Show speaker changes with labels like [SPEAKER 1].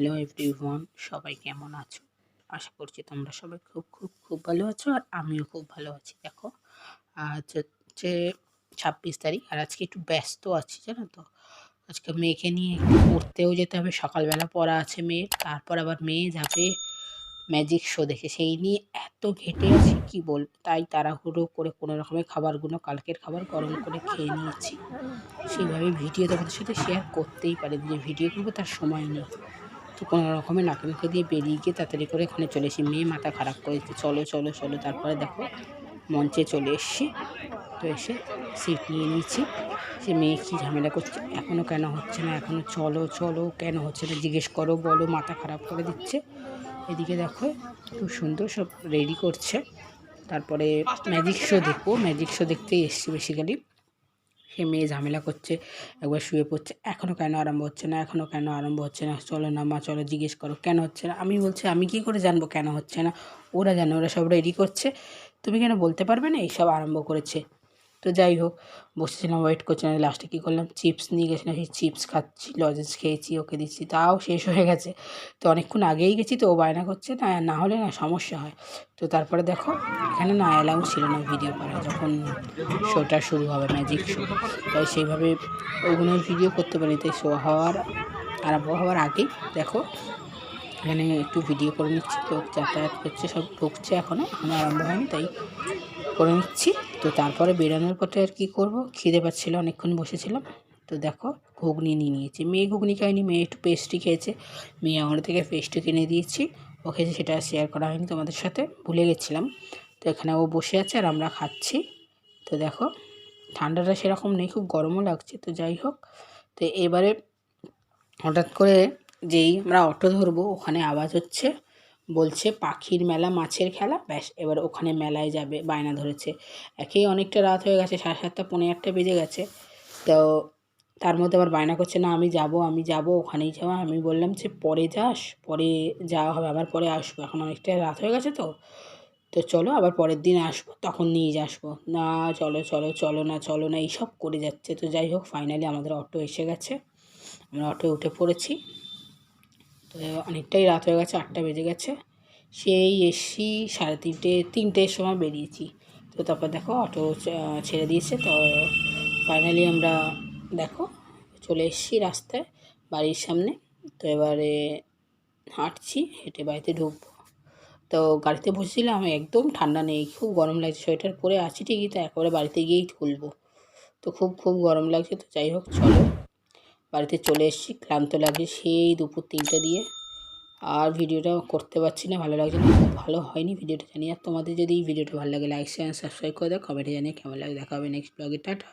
[SPEAKER 1] Hello everyone সবাই কেমন আছো? আশা করছি তোমরা সবাই খুব খুব খুব ভালো আছো আর আমিও খুব ভালো আছি। দেখো, আজ হচ্ছে ছাব্বিশ তারিখ আর আজকে একটু ব্যস্ত আছি, জানো তো? আজকে মেয়েকে নিয়ে একটু পড়তেও যেতে হবে, সকালবেলা পড়া আছে মেয়ের, তারপর আবার মেয়ে যাবে ম্যাজিক শো দেখে। সেই নিয়ে এত ঘেটে আছি, কি বল? তাই তাড়াহুড়ো করে কোনো রকমের খাবারগুলো, কালকের খাবার গরম করে খেয়ে নিয়েছি। সেইভাবে ভিডিও তোমাদের সাথে শেয়ার করতেই পারি যে ভিডিও করব, তার সময় নেই। তো কোনো রকমের নাকে মুখে দিয়ে বেরিয়ে গিয়ে তাড়াতাড়ি করে ওখানে চলে এসি মেয়ে মাথা খারাপ করেছে চলো চলো চলো, তারপরে দেখো মঞ্চে চলে এসছি। তো এসে সিট নিয়ে নিয়েছি। সে মেয়ে কী ঝামেলা করছে? এখনও কেন হচ্ছে না? এখনও চলো চলো, কেন হচ্ছে না? জিজ্ঞেস করো, বলো, মাথা খারাপ করে দিচ্ছে। এদিকে দেখো খুব সুন্দর সব রেডি করছে। তারপরে ম্যাজিক শো দেখব। ম্যাজিক শো দেখতেই এসছি বেসিক্যালি সে মেয়ে ঝামেলা করছে, একবার শুয়ে পড়ছে এখনও কেন আরম্ভ হচ্ছে না এখনও কেন আরম্ভ হচ্ছে না, চলো না মা, চলো জিজ্ঞেস করো কেন হচ্ছে না? আমি বলছি, আমি কি করে জানব কেন হচ্ছে না? ওরা জানে, ওরা সব রেডি করছে। তুমি কেন বলতে পারবে না, এইসব আরম্ভ করেছে। তো যাই হোক, বসেছিলাম ওয়েট করছিলাম লাস্টে কী করলাম? চিপস নিয়ে গেছিলাম, সেই চিপস খাচ্ছি লজেন্স খেয়েছি, ওকে দিচ্ছি, তাও শেষ হয়ে গেছে। তো অনেকক্ষণ আগেই গেছি তো ও বায়না করছে, না না হলে না সমস্যা হয়। তো তারপরে দেখো, এখানে না অ্যালাউ ছিল না ভিডিও করা, যখন শোটা শুরু হবে ম্যাজিক শো তাই সেইভাবে ওগুলো ভিডিও করতে পারি তাই শো হওয়ার, আরম্ভ হওয়ার আগেই দেখো এখানে একটু ভিডিও করে নিচ্ছি লোক যাতায়াত করছে, সব ঢুকছে এখনও এখনও আরম্ভ হয়নি, তাই করে নিচ্ছি। তো তারপরে বেরোনোর পথে আর কি করব? খিদে পাচ্ছিলো, অনেকক্ষণ বসেছিলাম। তো দেখো, ঘুগনি নিয়ে নিয়েছি। মেয়ে ঘুগনি খায়নি, মেয়ে একটু পেস্ট্রি খেয়েছে। মেয়ে আমার থেকে পেস্ট্রি কিনে দিয়েছি। ও খেয়েছে সেটা শেয়ার করা হয়নি তোমাদের সাথে, ভুলে গেছিলাম। তো এখানে ও বসে আছে আর আমরা খাচ্ছি। তো দেখো, ঠান্ডাটা সেরকম নেই, খুব গরমও লাগছে। তো যাই হোক, তো এবারে হঠাৎ করে যেই আমরা অটো ধরবো, ওখানে আওয়াজ হচ্ছে, বলছে পাখির মেলা, মাছের খেলা, ব্যাস, এবার ওখানে মেলায় যাবে, বায়না ধরেছে। একেই অনেকটা রাত হয়ে গেছে, সাড়ে সাতটা পনেরো আটটা বেজে গেছে। তো তার মধ্যে আবার বায়না করছে, না, আমি যাব আমি যাব, ওখানেই যাওয়া। আমি বললাম যে, পরে যাস, পরে যাওয়া হবে, আবার পরে আসব। এখন অনেকটা রাত হয়ে গেছে তো। তো চলো, আবার পরের দিন আসব, তখন নিয়ে আসব না, চলো চলো চলো না চলো না, এইসব করে যাচ্ছে। তো যাই হোক ফাইনালি আমাদের অটো এসে গেছে। আমরা অটো উঠে পড়েছি। তো অনেকটাই রাত হয়ে গেছে, আটটা বেজে গেছে। সেই এসি সাড়ে তিনটে, তিনটের সময় বেরিয়েছি। তো তারপর দেখো অটো ছেড়ে দিয়েছে, তো ফাইনালি আমরা দেখো চলে এসেছি রাস্তায়, বাড়ির সামনে। তো এবারে হাঁটছি, হেঁটে বাড়িতে ঢুকবো। তো গাড়িতে বসেছিলাম একদম ঠান্ডা নেই, খুব গরম লাগছে, সোয়েটার পরে আছি ঠিকই, তো একেবারে বাড়িতে গিয়েই খুলবো। তো খুব খুব গরম লাগছে, তো যাই হোক, চলো। বাড়িতে চলে এসেছি, ক্লান্ত লাগছে সেই দুপুর তিনটে দিয়ে। আর ভিডিওটা করতে পারছি না, ভালো লাগছে না, ভালো হয়নি ভিডিওটা জানি। আর তোমাদের যদি এই ভিডিওটা ভালো লাগে লাইক শেয়ার সাবস্ক্রাইব করে দাও কমেন্টে জানিয়ে কেমন লাগে, দেখা হবে নেক্সট ব্লগে টাটা।